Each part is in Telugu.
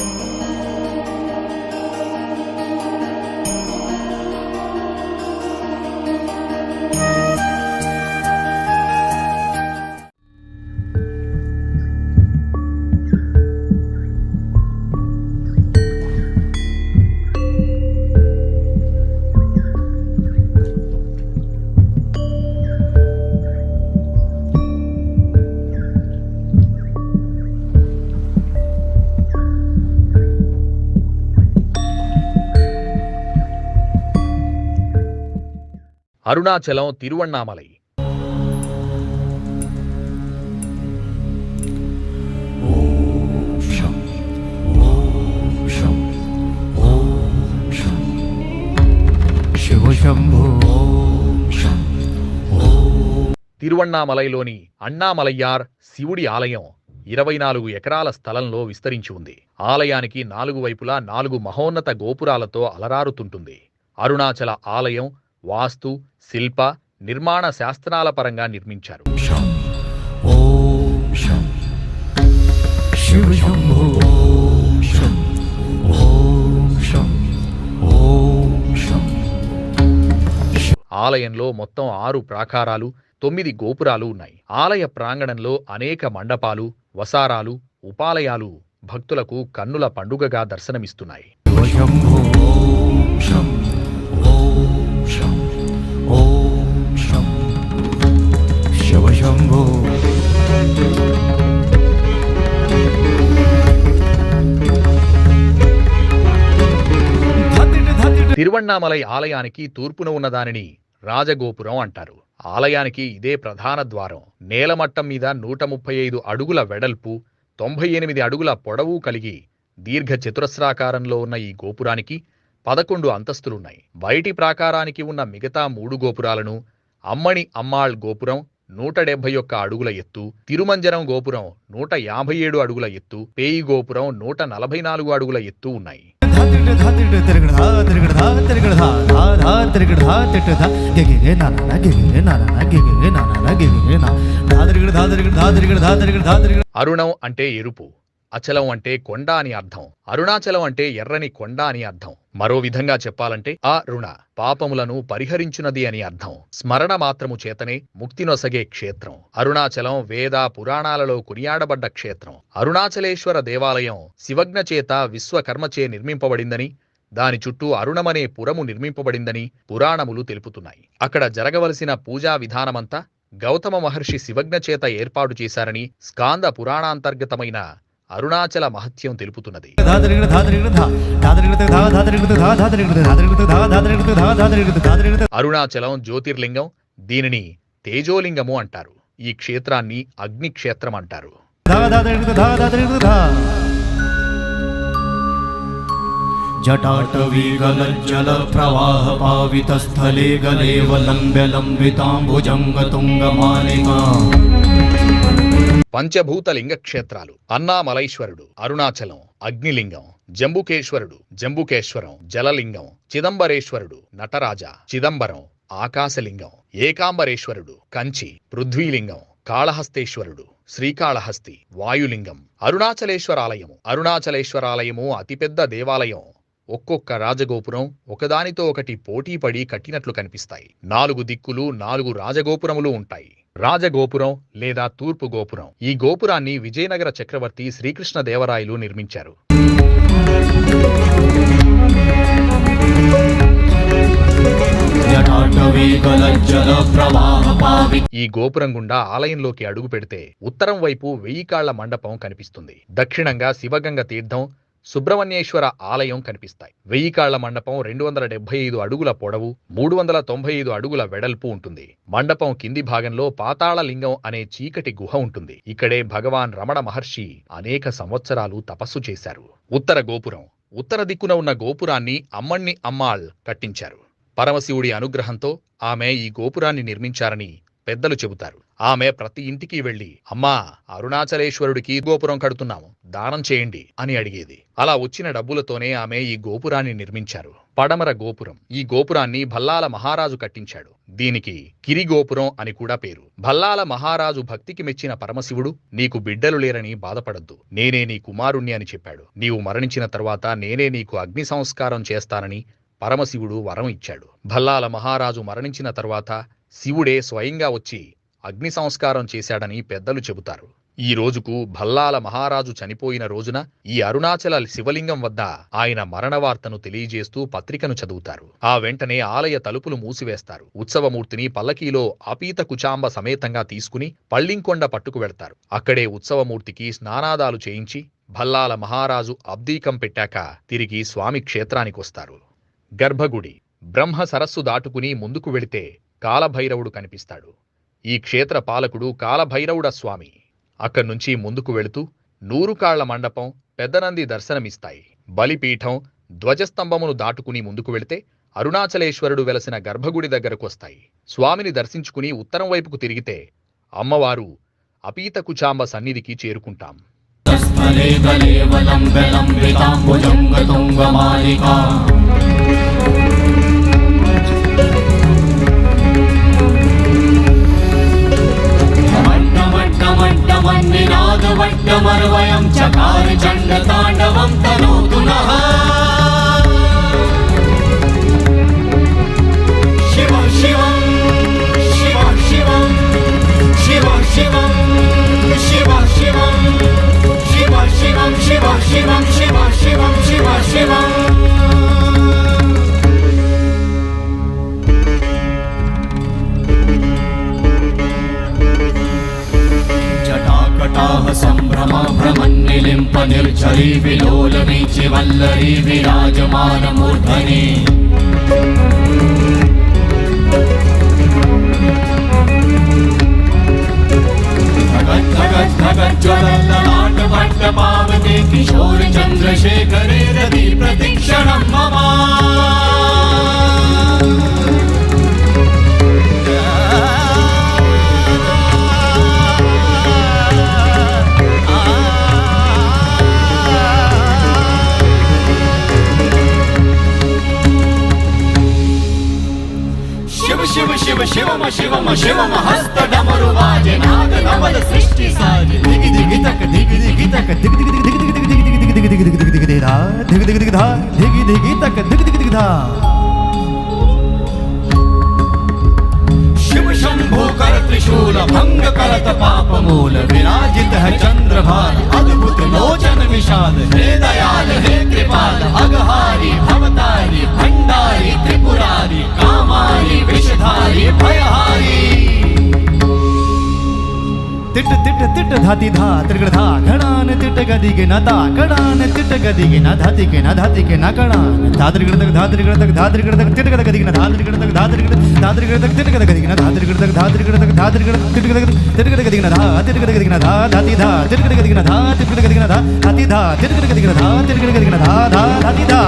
you అరుణాచలం తిరువణ్ణామలై. తిరువన్నామలైలోని అన్నామలయ్యార్ శివుడి ఆలయం ఇరవై నాలుగు ఎకరాల స్థలంలో విస్తరించి ఉంది. ఆలయానికి నాలుగు వైపులా నాలుగు మహోన్నత గోపురాలతో అలరారుతుంటుంది. అరుణాచల ఆలయం వాస్తు శిల్ప నిర్మాణ శాస్త్రాల పరంగా నిర్మించారు. ఆలయంలో మొత్తం ఆరు ప్రాకారాలు తొమ్మిది గోపురాలు ఉన్నాయి. ఆలయ ప్రాంగణంలో అనేక మండపాలు వసారాలు ఉపాలయాలు భక్తులకు కన్నుల పండుగగా దర్శనమిస్తున్నాయి. తిరువణ్ణామలై ఆలయానికి తూర్పున ఉన్నదానిని రాజగోపురం అంటారు. ఆలయానికి ఇదే ప్రధాన ద్వారం. నేలమట్టం మీద నూట ముప్పై ఐదు అడుగుల వెడల్పు తొంభై ఎనిమిది అడుగుల పొడవు కలిగి దీర్ఘ చతురస్రాకారంలో ఉన్న ఈ గోపురానికి పదకొండు అంతస్తులున్నాయి. బయటి ప్రాకారానికి ఉన్న మిగతా మూడు గోపురాలను అమ్మణి అమ్మాళ్ గోపురం నూట డెబ్బై ఒక్క అడుగుల ఎత్తు తిరుమంజరం గోపురం నూట యాభై ఏడు అడుగుల ఎత్తు పేయి గోపురం నూట నలభై నాలుగు అడుగుల ఎత్తు ఉన్నాయి. అరుణం అంటే ఎరుపు అచలం అంటే కొండ అని అర్థం. అరుణాచలం అంటే ఎర్రని కొండ అని అర్థం. మరో విధంగా చెప్పాలంటే ఆ రుణ పాపములను పరిహరించునది అని అర్థం. స్మరణ మాత్రము చేతనే ముక్తినొసగే క్షేత్రం. అరుణాచలం వేద పురాణాలలో కొనియాడబడ్డ క్షేత్రం. అరుణాచలేశ్వర దేవాలయం శివజ్ఞచేత విశ్వకర్మచే నిర్మింపబడిందని దాని చుట్టూ అరుణమనే పురము నిర్మింపబడిందని పురాణములు తెలుపుతున్నాయి. అక్కడ జరగవలసిన పూజా విధానమంతా గౌతమ మహర్షి శివజ్ఞచేత ఏర్పాటు చేశారని స్కాంద పురాణాంతర్గతమైన అరుణాచల మహత్యం తెలుపుతున్నది. అరుణాచలం జ్యోతిర్లింగం దీనిని తేజోలింగము అంటారు. ఈ క్షేత్రాన్ని అగ్నిక్షేత్రం అంటారు. జటాటవీగలజ్జల ప్రవాహ పావిత స్థలే గలేవ లంబ్యలంబితాంబుజంగ తుంగమాలికా పంచభూతలింగ క్షేత్రాలు అన్నామలైశ్వరుడు అరుణాచలం అగ్నిలింగం జంబుకేశ్వరుడు జంబుకేశ్వరం జలలింగం చిదంబరేశ్వరుడు నటరాజ చిదంబరం ఆకాశలింగం ఏకాంబరేశ్వరుడు కంచి పృథ్వీలింగం కాళహస్తేశ్వరుడు శ్రీకాళహస్తి వాయులింగం అరుణాచలేశ్వరాలయము. అరుణాచలేశ్వరాలయము అతిపెద్ద దేవాలయం. ఒక్కొక్క రాజగోపురం ఒకదానితో ఒకటి పోటీపడి కట్టినట్లు కనిపిస్తాయి. నాలుగు దిక్కులు నాలుగు రాజగోపురములు ఉంటాయి. రాజగోపురం లేదా తూర్పు గోపురం. ఈ గోపురాన్ని విజయనగర చక్రవర్తి శ్రీకృష్ణదేవరాయలు నిర్మించారు. ఈ గోపురం గుండా ఆలయంలోకి అడుగు పెడితే ఉత్తరం వైపు వెయ్యి కాళ్ళ మండపం కనిపిస్తుంది. దక్షిణంగా శివగంగ తీర్థం సుబ్రహ్మణ్యేశ్వర ఆలయం కనిపిస్తాయి. వెయ్యి కాళ్ళ మండపం రెండు వందల డెబ్బై ఐదు అడుగుల పొడవు మూడు వందల తొంభై ఐదు అడుగుల వెడల్పు ఉంటుంది. మండపం కింది భాగంలో పాతాళలింగం అనే చీకటి గుహ ఉంటుంది. ఇక్కడే భగవాన్ రమణ మహర్షి అనేక సంవత్సరాలు తపస్సు చేశారు. ఉత్తర గోపురం. ఉత్తర దిక్కున ఉన్న గోపురాన్ని అమ్మణ్ణి అమ్మాళ్ కట్టించారు. పరమశివుడి అనుగ్రహంతో ఆమె ఈ గోపురాన్ని నిర్మించారని పెద్దలు చెబుతారు. ఆమె ప్రతి ఇంటికి వెళ్ళి అమ్మా అరుణాచలేశ్వరుడికి గోపురం కడుతున్నాము దానం చేయండి అని అడిగేది. అలా వచ్చిన డబ్బులతోనే ఆమె ఈ గోపురాన్ని నిర్మించారు. పడమర గోపురం. ఈ గోపురాన్ని భల్లాల మహారాజు కట్టించాడు. దీనికి కిరి గోపురం అని కూడా పేరు. భల్లాల మహారాజు భక్తికి మెచ్చిన పరమశివుడు నీకు బిడ్డలు లేరని బాధపడద్దు. నేనే నీ కుమారుణ్ణి అని చెప్పాడు. నీవు మరణించిన తర్వాత నేనే నీకు అగ్ని సంస్కారం చేస్తానని పరమశివుడు వరం ఇచ్చాడు. భల్లాల మహారాజు మరణించిన తర్వాత శివుడే స్వయంగా వచ్చి అగ్ని సంస్కారం చేశాడని పెద్దలు చెబుతారు. ఈ రోజుకు భల్లాల మహారాజు చనిపోయిన రోజున ఈ అరుణాచల శివలింగం వద్ద ఆయన మరణ వార్తను తెలియజేస్తూ పత్రికను చదువుతారు. ఆ వెంటనే ఆలయ తలుపులు మూసివేస్తారు. ఉత్సవమూర్తిని పల్లకీలో అపీత కుచాంబ సమేతంగా తీసుకుని పళ్ళింకొండ పట్టుకు వెళ్తారు. అక్కడే ఉత్సవమూర్తికి స్నానాదాలు చేయించి భల్లాల మహారాజు అబ్దీకం పెట్టాక తిరిగి స్వామి క్షేత్రానికొస్తారు. గర్భగుడి బ్రహ్మ సరస్సు దాటుకుని ముందుకు వెళితే కాలభైరవుడు కనిపిస్తాడు. ఈ క్షేత్ర పాలకుడు కాలభైరవుడ స్వామి. అక్కడి నుంచి ముందుకు వెళుతూ నూరుకాళ్ళ మండపం పెద్దనంది దర్శనమిస్తాయి. బలిపీఠం ధ్వజస్తంభమును దాటుకుని ముందుకు వెళితే అరుణాచలేశ్వరుడు వెలసిన గర్భగుడి దగ్గరకు వస్తాయి. స్వామిని దర్శించుకుని ఉత్తరం వైపుకు తిరిగితే అమ్మవారు అపీతకుచాంబ సన్నిధికి చేరుకుంటాం. वट्टमरवयं चकार चण्डताण्डवं तनोतु नः मन्निलिम्पनिर्झरि विलोदमि चिवल्लरि विराजमानमूर्धनि ಶಿವಮ ಶಿವಮ ಶಿವಮ ಹಸ್ತ ಡಮರು ವಾಜೆ ನಾದ ನಮದ ಸೃಷ್ಟಿ ಸಾಜೆ ದಿಗಿ ದಿಗಿ ತಕ ದಿಗಿ ದಿಗಿ ತಕ ದಿಗಿ ದಿಗಿ ದಿಗಿ ದಿಗಿ ದಿಗಿ ದಿಗಿ ದಿಗಿ ದಿಗಿ ದಿಗಿ ದಿಗಿ ದಿಗಿ ದಿಗಿ ದಾ ದಿಗಿ ದಿಗಿ ದಿಗಿ ದಾ ದಿಗಿ ದಿಗಿ ತಕ ದಿಗಿ ದಿಗಿ ದಿಗಿ ದಾ शिव शंभो कर त्रिशूल भंग करत पाप मूल विराजित है चंद्रभाल अद्भुत लोचन विषाद हे दयाल हे कृपाल अगहारी విషధారి భయహారి తిట్టు తిట్టు తిట్టు ధాతిధా త్రిగృధ ఘడాన తిట్టు గదిగిన తా కడాన తిట్టు గదిగిన ధాతికిన ధాతికిన కడాన ధాత్రిగృతకు ధాత్రిగృతకు ధాత్రిగృతకు తిట్టుగద గదిగిన ధాత్రిగృతకు ధాత్రిగృత ధాత్రిగృతకు తిట్టుగద గదిగిన ధాత్రిగృతకు ధాత్రిగృతకు ధాత్రిగృత తిట్టుగద తిట్టుగద గదిగిన ధా తిట్టుగద గదిగిన ధా ధాతిధా తిట్టుగద గదిగిన ధా తిట్టుగద గదిగిన ధా ధాతిధా తిట్టుగద గదిగిన ధా తిట్టుగద గదిగిన ధా ధా ధాతిధా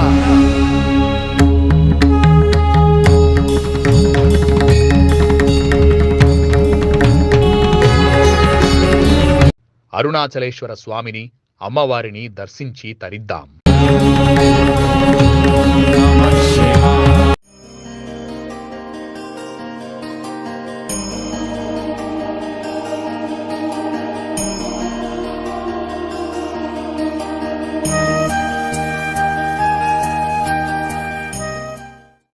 అరుణాచలేశ్వర స్వామిని అమ్మవారిని దర్శించి తరిద్దాం.